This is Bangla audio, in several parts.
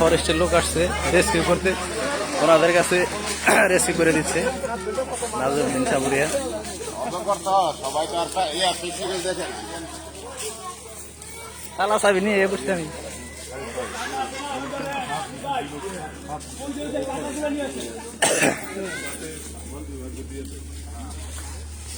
ফরেস্টের লোক আসছে রেস্কিউ করতে। ওনাদের কাছে রেস্কিউ করে দিচ্ছে। নাজরুদ্দিন সাবুরিয়া। তালা চাবি নিয়ে এ বসতে আমি।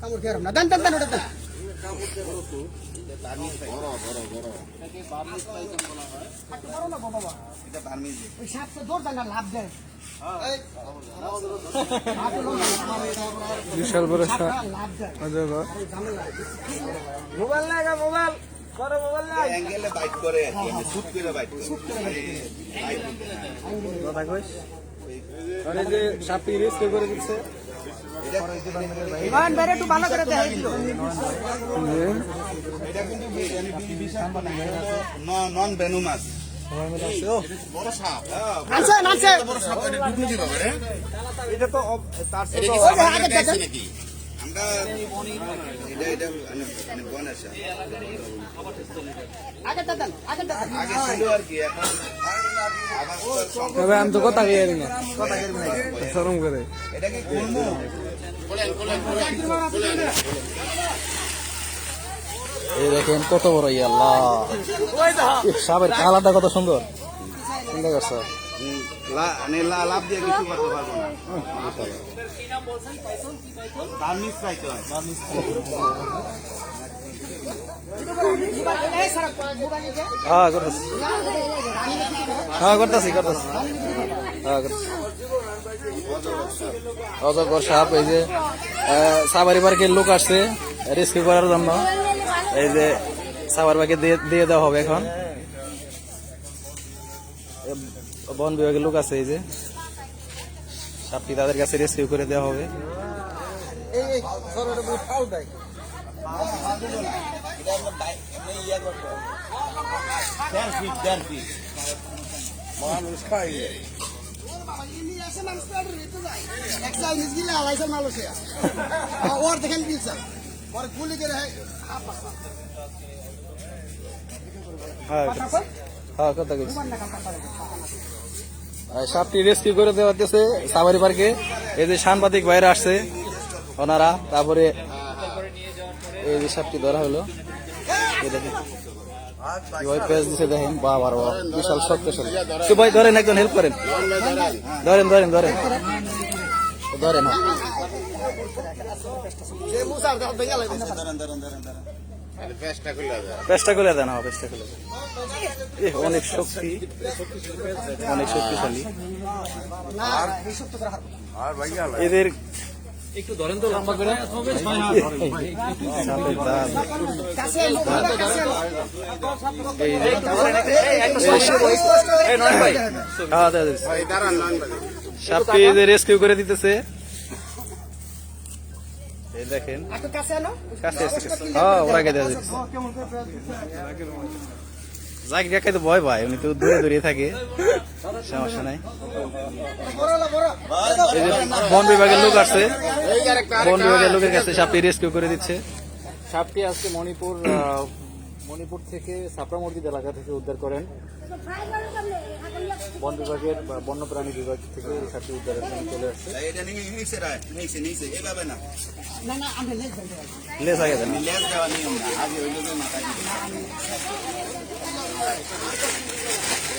কামড় না। দান দান দান ওটা দান। ওই সাপটা দৌড় দান লাভ দেয় বিশাল বড় মোবাইল লাগা মোবাইল। বড় মোবাইল লাগ অ্যাঙ্গেলে বাইট করে আর কি, এমনি শুট করে বাইট করে। কথা কইস? আরে যে সাপি রেস্কিউ করে দিচ্ছে ইমান বেরে একটু ভালো করে দেখাই দিল। এটা কিন্তু নন বড় সাপ এটা তো তার তবে আমি তো কথা কই না করে। এটা কি? এই দেখেন কত বড় ইয়া আল্লাহ। ইহ, সাপের কালারটা কত সুন্দর। চিন্তা করছ? হ্যাঁ করতেছি হ্যাঁ করতেছি করতেছি। হ্যাঁ করতেছি। অজগর সাপ এই যে সাবারি পার্কের লোক আসছে রেস্কিউ করার জন্য। এই যে সাবার পার্কে দিয়ে দিয়ে দেওয়া হবে এখন। বন বিভাগের লোক আছে এই যে। সাপটি তাদের কাছে রেস্কিউ করে দেওয়া হবে। মানুষ খাই ওর দেখেন দিলছে পরে গুলি করে হ্যাঁ হ্যাঁ কইছি সাপটি রেস্কিউ করে দেওয়া হচ্ছে সাবারি পার্কে। এই যে সাংবাদিক বাইরে আসছে ওনারা তারপরে এই যে সাপটি ধরা হলো। দেখেন। কীভাবে পেঁচ দিছে দেখেন বাবা রে বাবা, বিশাল শক্তিশালী তো ভাই ধরেন একজন হেল্প করেন। ধরেন ধরেন ধরেন। ধরেন হ্যাঁ। পেঁচটা খুলে দেন হ্যাঁ দেন। অনেক শক্তি। অনেক শক্তিশালী। এদের একটু ধরেন তো লম্বা করে হ্যাঁ। ভাই, ভাই। রেস্কিউ করে দিতেছে এই দেখেন কাছে। হ্যাঁ ওরা তো ভয় পায় উনি তো দূরে দূরে থাকে সমস্যা নাই বন বিভাগের লোক আসছে বন বিভাগের লোকের কাছে সাপটি রেস্কিউ করে দিচ্ছে। সাপটি আজকে মণিপুর মণিপুর থেকে সাপড়া মসজিদ এলাকা থেকে উদ্ধার করেন। বন বিভাগের বন্যপ্রাণী বিভাগ থেকে এই সাপটি উদ্ধারের জন্য চলে আসছে। লেস আগে দেন।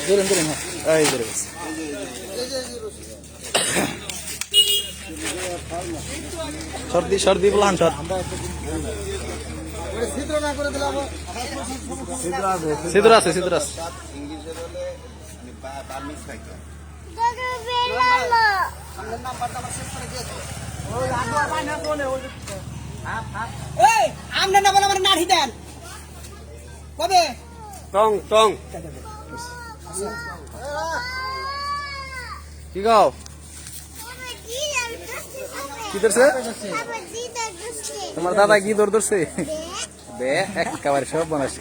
ধরেন ধরেন হ্যাঁ। এই ধরে গেছে সর্দি সর্দি বলান সর। সিদ্ধর আছে সিদ্ধর আছে। ইংলিশে বলে মানে বা- বার্মিজ পাইথন। আপনার নাম্বারটা আমার সেভ করে দিয়েছে ওই আগে পাই না কোনে ওই এই আমনে না বলে আমার নাড়ি দেন। কবে? টং টং। কি গাও? কি ধরছে? তোমার দাদা কি দৌড় ধরছে? বে। একেবারে সব মানুষ